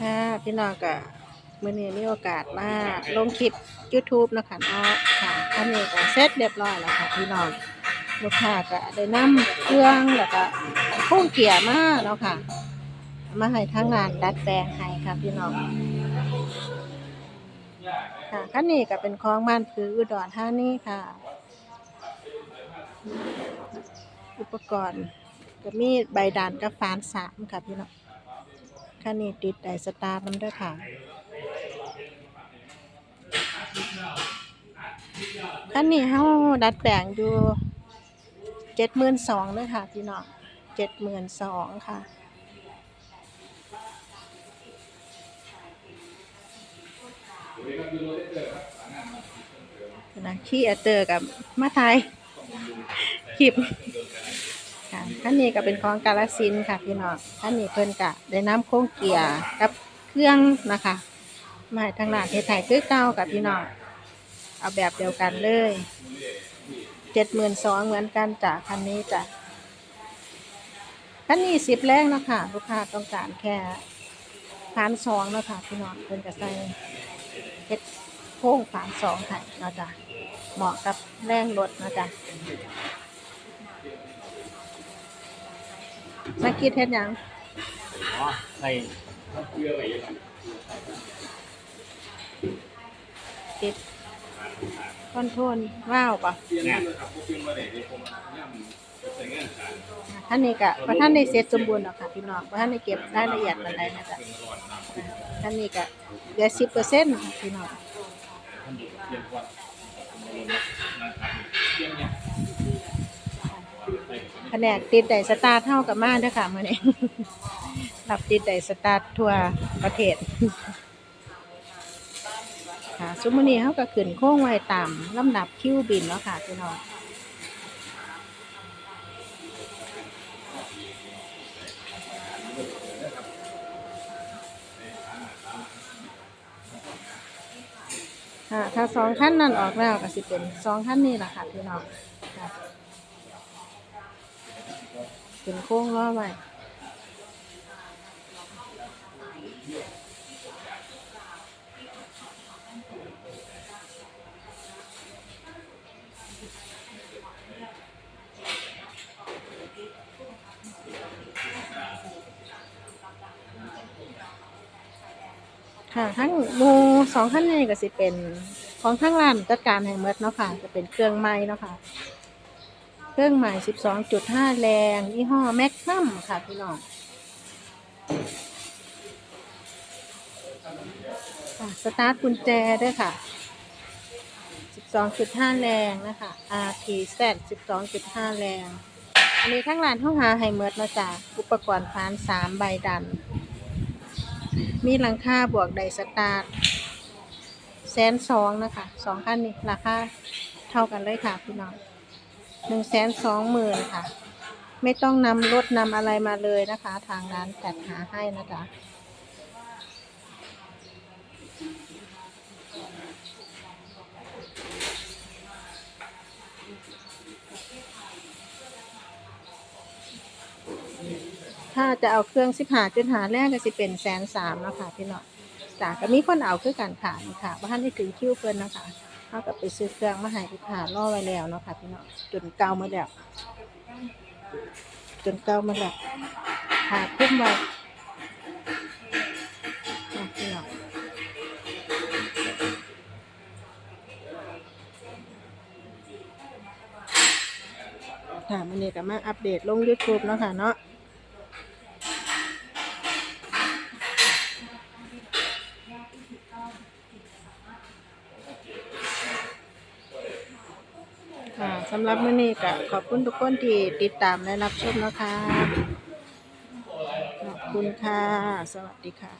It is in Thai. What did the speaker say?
ค่ะพี่น้องก็มื้อนี้มีโอกาสมาลงคลิป YouTube นะคะเนาะค่ะอันนี้ก็เสร็จเรียบร้อยแล้วค่ะพี่น้องลูกค้าก็ได้นำเครื่องแล้วก็โค้งเกียร์มาเนาะค่ะ มาให้ทางงานดัดแปลงให้ค่ะพี่น้องค่ะคันนี้ก็เป็นของบ้านผืออุดรธานีค่ะ อุปกรณ์ก็มีใบดันกับฟานสามค่ะพี่น้อง คันนี้ติดไดสตาร์ทมันด้วยค่ะ คันนี้เฮาดัดแปลงอยู่เจ็ดหมื่นสองเลยค่ะพี่น้องเจ็ดหมื่นสองค่ะนะขี้อเตอร์กับมาไทยคลิป ค่ะท่านนี้ก็เป็นของกาลสินค่ะพี่น้องท่านนี้เพิ่นกะได้น้ำโค้งเกียร์กับเครื่องนะคะมาทางร้านเทไทยคือเก่ากับพี่น้องเอาแบบเดียวกันเลยเจ็ดหมื่นสองเหมือนกันจ้ะคันนี้จ้ะคันนี้สิบแรงนะคะลูกค้าต้องการแค่พันสองนะคะพี่น้องเพิ่นก็ใส่เฮ็ดโค้งฝานสองให้เนาะจ้ะเหมาะกับแรงรถนะจ๊ะ สักคิดเฮ็ดหยังอ๋อใส่ติดคอนโทรลว้าวปะเนี่ยท่านนี้ก็พระท่านได้เสร็จสมบูรณ์หรอกค่ะพี่น้องพระท่านได้เก็บรายละเอียดปานใดนะจ๊ะท่านนี้ก็เหลือสิบเปอร์เซ็นต์พี่น้อง ผนกติดไดสตาร์ทเท่ากับมาเด้อค่ะมื้อนี้รับติดไดสตาร์ททั่วประเทศค่ะซุมนี้เฮาก็ขึ้นโค้งไว้ตามลำดับคิวบินเนาะค่ะพี่น้องค่ะถ้าสองท่านนั้นออกแล้วก็สิเป็นสองท่านนี้แหละค่ะพี่น้องค่ะ เป็นโค้งล้อไว้ค่ะทั้งมูสองท่านนี้ก็สิเป็นของทั้งร้านจัดการให้หมดเนาะค่ะ จะเป็นเครื่องไม้เนาะค่ะ เครื่องหม่12.5 แรง ยี่ห้อแมกนัมค่ะพี่น้องค่ะสตาร์ทกุญแจด้วยค่ะ 12.5 แรงนะคะ RTZ 12.5 แรง อันนี้ทั้งร้านห้องหาไฮเมิร์ดนะจ๊ะอุปกรณ์ฟาน3ใบดัน มีหลังคาบวกไดสตาร์ทแสนสองนะคะสองคันนี้ราคาเท่ากันเลยค่ะพี่น้อง หนึ่งแสนสองหมื่นค่ะ ไม่ต้องนำรถนำอะไรมาเลยนะคะ ทางร้านจัดหาให้นะจ๊ะถ้าจะเอาเครื่องสิบหาจุดหาแรกก็สิเป็นแสนสามแล้วค่ะพี่น้องจ้ะก็มีคนเอาคือกันค่ะนี่ค่ะว่าท่านได้ถึงคิวเพิ่นนะคะ เท่ากับไปซื้อเครื่องมาให้ลูกค้ารอไว้แล้วเนาะค่ะพี่น้องจนเก่ามาแล้วจนเก่ามาแล้วค่ะคุ้มไว้อะพี่น้องค่ะมันนี้ก็มาอัปเดตลง YouTube เนาะค่ะเนาะ ค่ะสำหรับมื้อนี้ก็ขอบคุณทุกคนที่ติดตามและรับชมนะคะ ขอบคุณค่ะ สวัสดีค่ะ